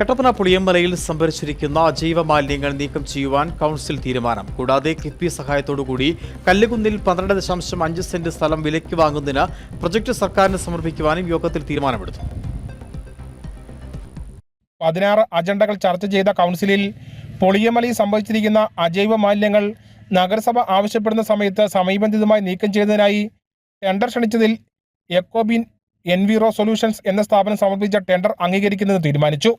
കട്ടപ്പന പുളിയമ്പലയിൽ സംഭരിച്ചിരിക്കുന്ന ജൈവ മാലിന്യങ്ങൾ നീക്കം ചെയ്യുവാൻ കൗൺസിൽ തീരുമാനം. കൂടാതെ കിഫ്ബി സഹായത്തോടുകൂടി കല്ലുകുന്നിൽ പന്ത്രണ്ട് ദശാംശം അഞ്ച് സെന്റ് സ്ഥലം വിലയ്ക്ക് വാങ്ങുന്നതിന് പ്രൊജക്ട് സർക്കാരിന് സമർപ്പിക്കുവാനും യോഗത്തിൽ തീരുമാനമെടുത്തു. പതിനാറ് അജണ്ടകൾ ചർച്ച ചെയ്ത കൗൺസിലിൽ പൊളിയമലയിൽ സംഭവിച്ചിരിക്കുന്ന അജൈവ മാലിന്യങ്ങൾ നഗരസഭ ആവശ്യപ്പെടുന്ന സമയത്ത് സമയബന്ധിതമായി നീക്കം ചെയ്യുന്നതിനായി ടെൻഡർ ക്ഷണിച്ചതിൽ എക്കോബിൻ എൻവിറോ സൊല്യൂഷൻസ് എന്ന സ്ഥാപനം സമർപ്പിച്ച ടെൻഡർ അംഗീകരിക്കുന്നതിന് തീരുമാനിച്ചു.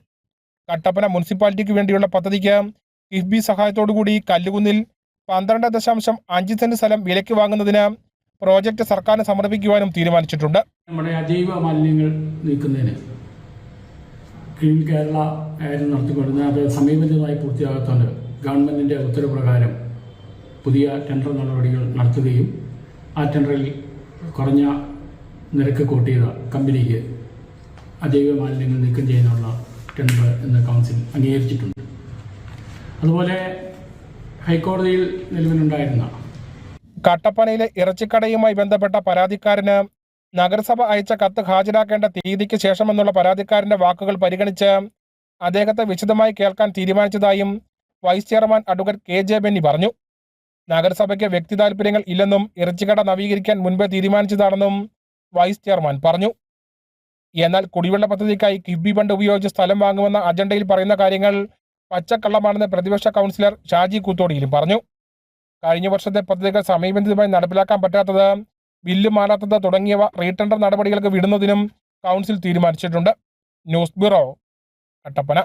കട്ടപ്പന മുനിസിപ്പാലിറ്റിക്ക് വേണ്ടിയുള്ള പദ്ധതിക്ക് കിഫ്ബി സഹായത്തോടുകൂടി കല്ലുകുന്നിൽ പന്ത്രണ്ട് ദശാംശം അഞ്ച് സെന്റ് സ്ഥലം വിലയ്ക്ക് വാങ്ങുന്നതിന് പ്രോജക്റ്റ് സർക്കാരിന് സമർപ്പിക്കുവാനും തീരുമാനിച്ചിട്ടുണ്ട്. നമ്മുടെ അജൈവ മാലിന്യങ്ങൾ നീക്കുന്നതിന് ക്ലീൻ കേരള ആയിരുന്നു നടത്തിക്കൊണ്ടിരുന്നത്. അത് സമയബന്ധിതമായി പൂർത്തിയാകാത്തതുകൊണ്ട് ഗവൺമെന്റിന്റെ ഉത്തരവ്രകാരം പുതിയ ടെൻഡർ നടപടികൾ നടത്തുകയും ആ ടെൻഡറിൽ കുറഞ്ഞ നിരക്ക് കൂട്ടിയ കമ്പനിക്ക് അജൈവ മാലിന്യങ്ങൾ നീക്കം ചെയ്യുന്നതിനുള്ള ടെൻഡർ എന്ന് കൗൺസിൽ അംഗീകരിച്ചിട്ടുണ്ട്. അതുപോലെ ഹൈക്കോടതിയിൽ നിലവിലുണ്ടായിരുന്ന കട്ടപ്പനയിലെ ഇറച്ചിക്കടയുമായി ബന്ധപ്പെട്ട പരാതിക്കാരന് നഗരസഭ അയച്ച കത്ത് ഹാജരാക്കേണ്ട തീയതിക്ക് ശേഷമെന്നുള്ള പരാതിക്കാരന്റെ വാക്കുകൾ പരിഗണിച്ച് അദ്ദേഹത്തെ വിശദമായി കേൾക്കാൻ തീരുമാനിച്ചതായും vice chairman advocate K J Benny പറഞ്ഞു. നഗരസഭയ്ക്ക് വ്യക്തി താല്പര്യങ്ങൾ ഇല്ലെന്നും ഇറച്ചിക്കട നവീകരിക്കാൻ മുൻപേ തീരുമാനിച്ചതാണെന്നും വൈസ് ചെയർമാൻ പറഞ്ഞു. എന്നാൽ കുടിവെള്ള പദ്ധതിക്കായി കിഫ്ബി ഫണ്ട് ഉപയോഗിച്ച് സ്ഥലം വാങ്ങുമെന്ന അജണ്ടയിൽ പറയുന്ന കാര്യങ്ങൾ പച്ചക്കള്ളമാണെന്ന് പ്രതിപക്ഷ കൗൺസിലർ ഷാജി കൂത്തോടിയിലും പറഞ്ഞു. കഴിഞ്ഞ വർഷത്തെ പദ്ധതികൾ സമയബന്ധിതമായി നടപ്പിലാക്കാൻ പറ്റാത്തത് ബില്ല് മാറാത്തത് തുടങ്ങിയവ റീടെൻഡർ നടപടികൾക്ക് വിടുന്നതിനും കൗൺസിൽ തീരുമാനിച്ചിട്ടുണ്ട്. News bureau Kattappana